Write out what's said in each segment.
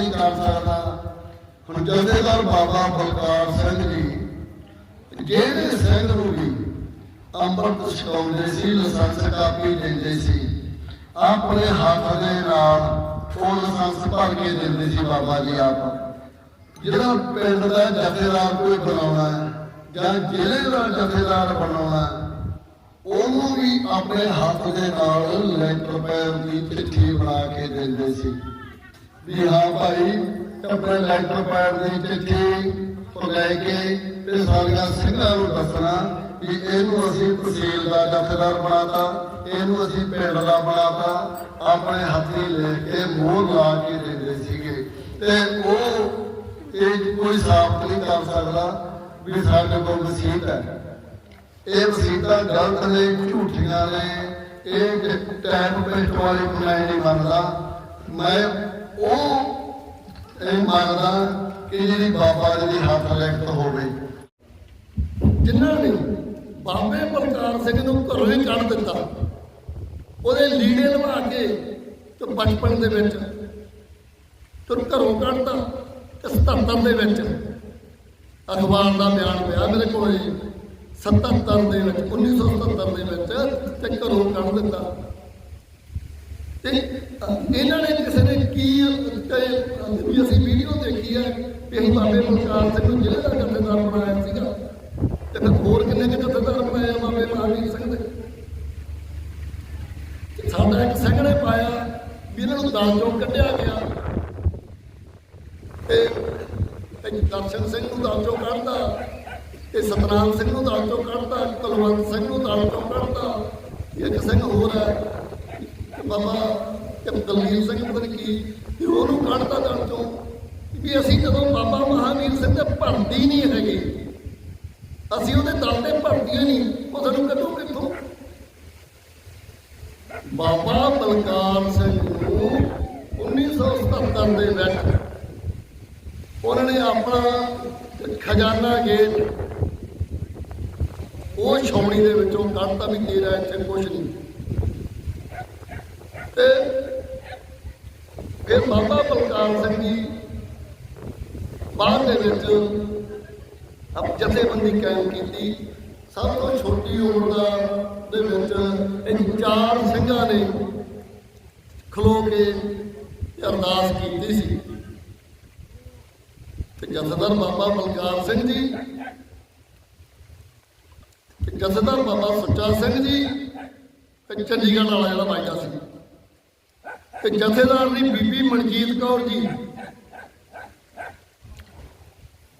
ਨਹੀਂ ਕਰ ਸਕਦਾ। ਹੁਣ ਜਥੇਦਾਰ ਬਾਬਾ ਬਲਕਾਰ ਸਿੰਘ ਜੀ, ਜਿਹੜੇ ਸਿੰਘ ਨੂੰ ਵੀ ਅੰਮ੍ਰਿਤ ਛਕਾਉਂਦੇ ਸੀ, ਲਾਇਸੈਂਸ ਕਾਪੀ ਦਿੰਦੇ ਸੀ, ਆਪਣੇ ਹੱਥ ਦੇ ਨਾਲ ਉਹ ਲਾਇਸੈਂਸ ਭਰ ਕੇ ਦਿੰਦੇ ਸੀ ਬਾਬਾ ਜੀ ਆਪ। ਜਿਹੜਾ ਪਿੰਡ ਦਾ ਜਥੇਦਾਰ ਕੋਈ ਬਣਾਉਣਾ ਜਾਂ ਜ਼ਿਲ੍ਹੇ ਦਾ ਜਥੇਦਾਰ ਬਣਾਉਣਾ ਉਹਨੂੰ ਵੀ ਆਪਣੇ ਹੱਥ ਦੇ ਨਾਲ ਲੈਟਰ ਪੈਡ ਦੀ ਚਿੱਠੀ ਬਣਾ ਕੇ ਦਿੰਦੇ ਸੀ। ਵੀ ਹਾਂ ਭਾਈ, ਆਪਣੇ ਲੈਟਰ ਪੈਡ ਦੀ ਚਿੱਠੀ ਉਹ ਲੈ ਕੇ ਤੇ ਸਾਰੀਆਂ ਸਿੰਘਾਂ ਨੂੰ ਦੱਸਣਾ ਵੀ ਇਹਨੂੰ ਅਸੀਂ ਤਹਿਸੀਲ ਦਾ ਜਥੇਦਾਰ ਬਣਾਤਾ, ਇਹਨੂੰ ਅਸੀਂ ਪਿੰਡ ਦਾ ਬਣਾਤਾ, ਆਪਣੇ ਹੱਥੀ ਲੈ ਕੇ ਮੋਹਰ ਲਾ ਕੇ ਦਿੰਦੇ ਸੀਗੇ। ਤੇ ਉਹ ਇਹ ਕੋਈ ਸਾਬਤ ਨਹੀਂ ਕਰ ਸਕਦਾ ਵੀ ਸਾਡੇ ਕੋਲ ਵਸੀਤ ਹੈ। ਇਹ ਵਸੀਤਾਂ ਗਲਤ ਨੇ, ਝੂਠੀਆਂ ਨੇ, ਇਹ ਟਾਈਮ ਪੇਸਟ ਵਾਲੀ ਮੈਂ ਨਹੀਂ ਮੰਨਦਾ। ਮੈਂ ਉਹ ਇਹ ਮੰਨਦਾ ਕਿ ਜਿਹੜੀ ਬਾਬਾ ਜੀ ਦੀ ਹੱਥ ਲਿਖਤ ਹੋਵੇ। ਜਿਨ੍ਹਾਂ ਨੇ ਬਾਬੇ ਬਲਕਾਰ ਸਿੰਘ ਨੂੰ ਘਰੋਂ ਹੀ ਕੱਢ ਦਿੱਤਾ, ਉਹਦੇ ਲੀੜੇ ਲਵਾ ਕੇ ਤੇ ਬਚਪਨ ਦੇ ਵਿੱਚ ਤੁਰ ਘਰੋਂ ਕੱਢਤਾ ਤੇ 77 ਦੇ ਵਿੱਚ ਅਖਬਾਰ ਦਾ ਬਿਆਨ ਪਿਆ ਮੇਰੇ ਕੋਲ। ਜੀ 77 ਦੇ ਵਿੱਚ 1977 ਦੇ ਵਿੱਚ ਤੇ ਘਰੋਂ ਕੱਢ ਦਿੱਤਾ। ਤੇ ਇਹਨਾਂ ਨੇ ਕਿਸੇ ਨੇ ਕੀ ਵੀ ਅਸੀਂ ਵੀਡੀਓ ਦੇਖੀ ਹੈ ਵੀ ਅਸੀਂ ਬਾਬੇ ਬਲਕਾਰ ਸਿੰਘ ਨੂੰ ਜ਼ਿਲ੍ਹੇ ਦਾ ਜਥੇਦਾਰ ਬਣਾਇਆ ਸੀਗਾ। ਤੇ ਫਿਰ ਹੋਰ ਕਿੰਨੇ ਕਿ ਜਥੇਦਾਰ ਬਣਾਏ ਬਾਬੇ ਮਹਾਵੀਰ ਸਿੰਘ ਦੇ? ਸਾਡਾ ਇੱਕ ਸਿੰਘ ਨੇ ਪਾਇਆ, ਵੀ ਇਹਨਾਂ ਨੂੰ ਦਲ ਚੋਂ ਕੱਢਿਆ ਗਿਆ। ਤੇ ਤੇ ਦਰਸ਼ਨ ਸਿੰਘ ਨੂੰ ਦਲ ਚੋਂ ਕੱਢਦਾ ਤੇ ਸਤਨਾਮ ਸਿੰਘ ਨੂੰ ਦਲ ਚੋਂ ਕੱਢਦਾ ਕੁਲਵੰਤ ਸਿੰਘ ਨੂੰ ਦਲ ਚੋਂ ਕੱਢਦਾ ਇੱਕ ਸਿੰਘ ਹੋਰ ਹੈ ਬਾਬਾ ਤੇ ਦਲਵੀਰ ਸਿੰਘ ਪਤਾ ਨਹੀਂ ਕੀ ਤੇ ਉਹਨੂੰ ਕੱਢਦਾ ਦਲ ਚੋਂ ਵੀ ਅਸੀਂ ਜਦੋਂ ਬਾਬਾ ਮਹਾਵੀਰ ਸਿੰਘ ਤੇ ਭਰਤੀ ਨਹੀਂ ਹੈਗੇ, ਅਸੀਂ ਉਹਦੇ ਦਲ ਤੇ ਭਰਤੀ ਹੀ ਨਹੀਂ, ਉਹ ਸਾਨੂੰ ਕੱਢੋ ਕਿੱਥੋਂ? ਬਾਬਾ ਬਲਕਾਰ ਸਿੰਘ ਨੂੰ 1977 ਦੇ ਵਿੱਚ ਉਹਨਾਂ ਨੇ ਆਪਣਾ ਖਜ਼ਾਨਾ ਗੇਟ, ਉਹ ਛਾਉਣੀ ਦੇ ਵਿੱਚੋਂ ਕੱਢਤਾ ਵੀ ਤੇਰਾ ਇੱਥੇ ਕੁਝ ਨਹੀਂ। ਤੇ ਫਿਰ ਬਾਬਾ ਬਲਕਾਰ ਸਿੰਘ ਜੀ ਬਾਅਦ ਦੇ ਵਿੱਚ ਅਬ ਜਥੇਬੰਦੀ ਕਾਇਮ ਕੀਤੀ। ਸਭ ਤੋਂ ਛੋਟੀ ਉਮਰ ਦਾ ਦੇ ਵਿੱਚ ਇਹ ਚਾਰ ਸਿੰਘਾਂ ਨੇ ਖਲੋ ਕੇ ਅਰਦਾਸ ਕੀਤੀ ਸੀ। ਤੇ ਜਥੇਦਾਰ ਬਾਬਾ ਬਲਕਾਰ ਸਿੰਘ ਜੀ ਤੇ ਜਥੇਦਾਰ ਬਾਬਾ ਸੁੱਚਾ ਸਿੰਘ ਜੀ ਤੇ ਚੰਡੀਗੜ੍ਹ ਵਾਲਾ ਜਿਹੜਾ ਵਾਇਦਾ ਸੀ। ਤੇ ਜਥੇਦਾਰ ਦੀ ਬੀਬੀ ਮਨਜੀਤ ਕੌਰ ਜੀ।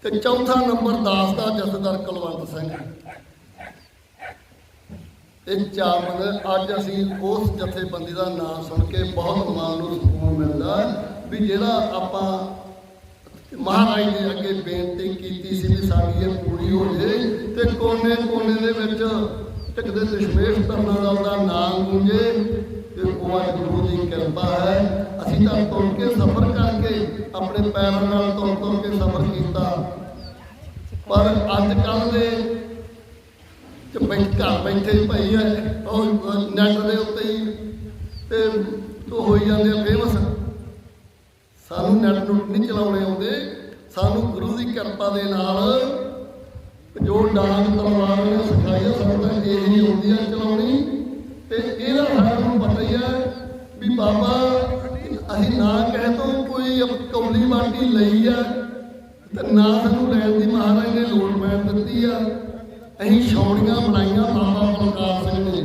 ਤੇ ਚੌਥਾ ਨੰਬਰ ਦਾਸ ਦਾ ਜਥੇਦਾਰ ਕੁਲਵੰਤ ਸਿੰਘ। ਇਹ ਚਾਰ ਅੱਜ ਅਸੀਂ ਉਸ ਜਥੇਬੰਦੀ ਦਾ ਨਾਮ ਸੁਣ ਕੇ ਬਹੁਤ ਮਨ ਨੂੰ ਸਕੂਨ ਮਿਲਦਾ ਵੀ ਜਿਹੜਾ ਆਪਾਂ ਮਹਾਰਾਜ ਦੇ ਅੱਗੇ ਬੇਨਤੀ ਕੀਤੀ ਸੀ ਵੀ ਸਾਡੀ ਇਹ ਪੂਰੀ ਹੋ ਜੇ ਤੇ ਕੋਨੇ ਕੋਨੇ ਦੇ ਵਿੱਚ ਟਿਕਦੇ ਦਸ਼ਮੇਸ਼ ਧਰਨਾ ਦਾ ਨਾਮ ਗੂੰਜੇ। ਤੇ ਉਹ ਅੱਜ ਦੀ ਕਿਰਪਾ ਹੈ। ਅਸੀਂ ਤਾਂ ਤੁਰ ਕੇ ਸਫ਼ਰ ਕਰਕੇ ਆਪਣੇ ਪੈਰਾਂ ਨਾਲ ਤੁਰ ਤੁਰ ਕੇ ਸਫ਼ਰ ਕੀਤਾ। ਪਰ ਅੱਜ ਕੱਲ ਦੇ ਤੇ ਘਰ ਬੈਠੇ ਹੀ ਭਾਈ ਆ, ਉਹ ਨੈਟ ਦੇ ਉੱਤੇ ਹੀ ਤੇ ਉਹ ਹੋਈ ਜਾਂਦੇ ਆ ਫੇਮਸ ਸਾਨੂੰ ਨੈਟ ਨੂੰ ਨਹੀਂ ਚਲਾਉਣੇ ਆਉਂਦੇ। ਸਾਨੂੰ ਗੁਰੂ ਦੀ ਕਿਰਪਾ ਦੇ ਨਾਲ ਜੋ ਡਾਂਗ ਤਲਵਾਰ ਨੇ ਸਿਖਾਈ ਆ ਸਾਨੂੰ ਤਾਂ ਇਹ ਹੀ ਹੁੰਦੀ ਆ ਚਲਾਉਣੀ ਤੇ ਇਹਦਾ ਸਾਨੂੰ ਪਤਾ ਹੀ ਹੈ ਵੀ ਬਾਬਾ ਅਸੀਂ ਨਾ ਕਹੇ ਤੋਂ ਕੋਈ ਕੌਲੀ ਮਾਟੀ ਲਈ ਤੇ ਨਾ ਸਾਨੂੰ ਲੈਣ ਦੀ ਮਹਾਰਾਜ ਨੇ ਲੋੜ ਪੈਣ ਦਿੱਤੀ ਆ। ਅਸੀਂ ਛੌੜੀਆਂ ਬਣਾਈਆਂ ਬਾਬਾ ਬਲਕਾਰ ਸਿੰਘ ਨੇ।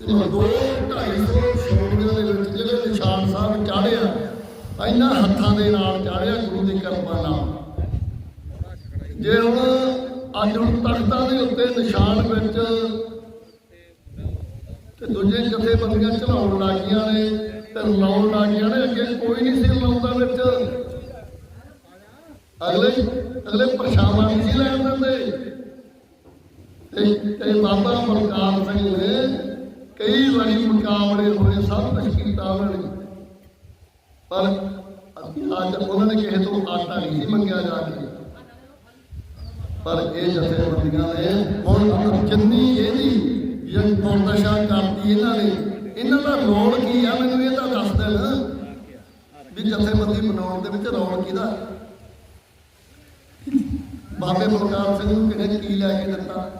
ਤੇ ਦੋ ਢਾਈ ਛੌੜੀਆਂ ਦੇ ਵਿੱਚ ਜਿਹੜੇ ਨਿਸ਼ਾਨ ਸਾਹਿਬ ਚਾੜਿਆ ਇਹਨਾਂ ਹੱਥਾਂ ਦੇ ਨਾਲ ਚਾੜਿਆ ਗੁਰੂ ਦੀ ਕਿਰਪਾ ਨਾਲ। ਜੇ ਹੁਣ ਅੱਜ ਹੁਣ ਤਖਤਾਂ ਦੇ ਉੱਤੇ ਨਿਸ਼ਾਨ ਵਿੱਚ ਤੇ ਦੂਜੇ ਜਥੇਬੰਦੀਆਂ ਚੜਾਉਣ ਲੱਗੀਆਂ ਨੇ ਤੇ ਲਾਉਣ ਲੱਗੀਆਂ ਨੇ, ਅੱਗੇ ਕੋਈ ਨਹੀਂ ਸੀ ਅਗਲੇ ਅਗਲੇ ਪਰਛਾਵਾਂ ਨਹੀਂ ਸੀ ਲੈਣ ਦਿੰਦੇ। ਤੇ ਤੇ ਬਾਬਾ ਬਲਕਾਰ ਸਿੰਘ ਨੇ ਕਈ ਵਾਰੀ ਮੁਕਾਬਲੇ ਹੋਏ, ਸਭ ਕੁਝ ਕੀਤਾ ਉਹਨਾਂ ਨੇ। ਪਰ ਅੱਜ ਉਹਨਾਂ ਨੇ ਕਿਸੇ ਤੋਂ ਆਟਾ ਨਹੀਂ ਮੰਗਿਆ ਜਾ ਕੇ। ਪਰ ਇਹ ਜਥੇਬੰਦੀਆਂ ਨੇ ਹੁਣ ਜਿੰਨੀ ਇਹਦੀ ਜਨ ਦਸ਼ਾ ਕਰਤੀ ਇਹਨਾਂ ਨੇ, ਇਹਨਾਂ ਦਾ ਰੋਲ ਕੀ ਆ, ਮੈਨੂੰ ਇਹ ਤਾਂ ਦੱਸ ਦੇਣ ਵੀ ਵੀ ਜਥੇਬੰਦੀ ਮਨਾਉਣ ਦੇ ਵਿੱਚ ਰੌਣ ਕਿਹਦਾ? ਬਾਬੇ ਬਲਕਾਰ ਸਿੰਘ ਨੂੰ ਕਿਹਨੇ ਕੀ ਲੈ ਕੇ ਦਿੱਤਾ?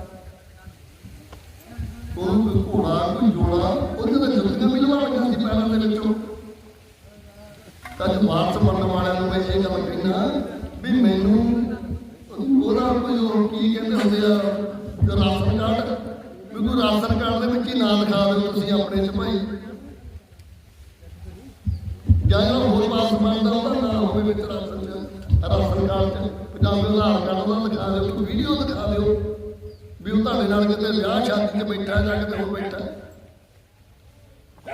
ਕੋਈ ਘੋੜਾ, ਕੋਈ ਜੋੜਾ, ਉਹਦੇ ਤਾਂ ਜੁੱਤੀਆਂ ਮਿਲਵਾ ਲਈਆਂ ਸੀ ਪੈਰਾਂ ਦੇ ਵਿੱਚੋਂ। ਤਾਂ ਜਮਾਤ ਮੰਨਣ ਵਾਲਿਆਂ ਨੂੰ ਮੈਂ ਇਹ ਗੱਲ ਕਹਿਣਾ ਵੀ ਮੈਨੂੰ ਉਹਦਾ ਕੋਈ ਉਹ ਕੀ ਕਹਿੰਦੇ ਹੁੰਦੇ ਆ ਰਾਸ਼ਨ ਕਾਰਡ, ਵੀ ਕੋਈ ਰਾਸ਼ਨ ਕਾਰਡ ਦੇ ਵਿੱਚ ਹੀ ਨਾਂ ਲਿਖਾ ਦਿਓ ਤੁਸੀਂ ਆਪਣੇ ਚ ਭਾਈ। ਜਾਂ ਜਿਹੜਾ ਹੋਰ ਪਾਸ ਮੰਨਦਾ ਉਹਦਾ ਨਾਮ ਹੋਵੇ ਵਿੱਚ ਰਾਸ਼ਨ ਚ, ਰਾਸ਼ਨ ਕਾਰਡ ਪੰਜਾਬ ਦੇ ਆਧਾਰ ਕਾਰਡ ਉਹਦਾ ਲਿਖਾ ਦਿਓ, ਕੋਈ ਵੀਡੀਓ ਦਿਖਾ ਦਿਓ, ਵੀ ਉਹ ਤੁਹਾਡੇ ਨਾਲ ਕਿਤੇ ਵਿਆਹ ਸ਼ਾਦੀ 'ਚ ਬੈਠਾ ਜਾਂ ਕਿਤੇ ਹੋਰ ਬੈਠਾ।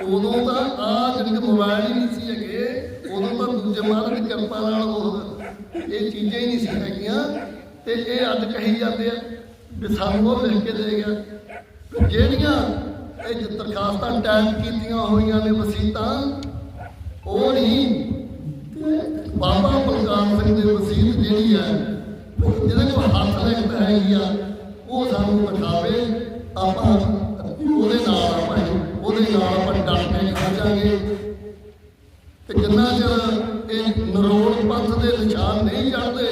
ਉਦੋਂ ਤਾਂ ਆ ਜਿਹੜੇ ਮੋਬਾਈਲ ਹੀ ਨਹੀਂ ਸੀ ਹੈਗੇ, ਉਦੋਂ ਤਾਂ ਦੂਜੇ ਮਹਾਰਾਜ ਦੀ ਕਿਰਪਾ ਨਾਲ ਉਹ ਇਹ ਚੀਜ਼ਾਂ ਹੀ ਨਹੀਂ ਸੀ ਹੈਗੀਆਂ, ਤੇ ਇਹ ਅੱਜ ਕਹੀ ਜਾਂਦੇ ਆ ਵੀ ਸਾਨੂੰ ਉਹ ਲਿਖ ਕੇ ਦੇ ਗਿਆ। ਜਿਹੜੀਆਂ ਇਹ ਦਰਖਾਸਤਾਂ ਟਾਈਮ ਕੀਤੀਆਂ ਹੋਈਆਂ ਨੇ ਵਸੀਤਾਂ, ਉਹ ਨਹੀਂ। ਬਾਬਾ ਬਲਕਾਰ ਸਿੰਘ ਦੀ ਵਸੀਤ ਜਿਹੜੀ ਹੈ ਜਿਹਦੇ ਕੋਲ ਹੱਥ ਲਿਖਤ ਹੈਗੀ ਆ, ਉਹ ਸਾਨੂੰ ਦਿਖਾਵੇ ਆਪਾਂ ਉਹਦੇ ਨਾਲ ਆਪਾਂ ਉਹਦੇ ਨਾਲ ਆਪਾਂ ਡਟ ਕੇ ਖੜਾਂਗੇ ਤੇ ਜਿੰਨਾ ਚਿਰ ਇਹ ਨਰੋਲ ਪੰਥ ਦੇ ਨਿਸ਼ਾਨ ਨਹੀਂ ਚੜਦੇ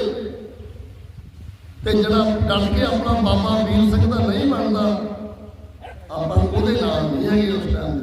ਤੇ ਜਿਹੜਾ ਡਟ ਕੇ ਆਪਣਾ ਬਾਬਾ ਵੀਰ ਸਿੰਘ ਦਾ ਨਹੀਂ ਬਣਦਾ, ਆਪਾਂ ਉਹਦੇ ਨਾਲ ਨਹੀਂ ਹੈਗੇ ਉਸ ਟਾਈਮ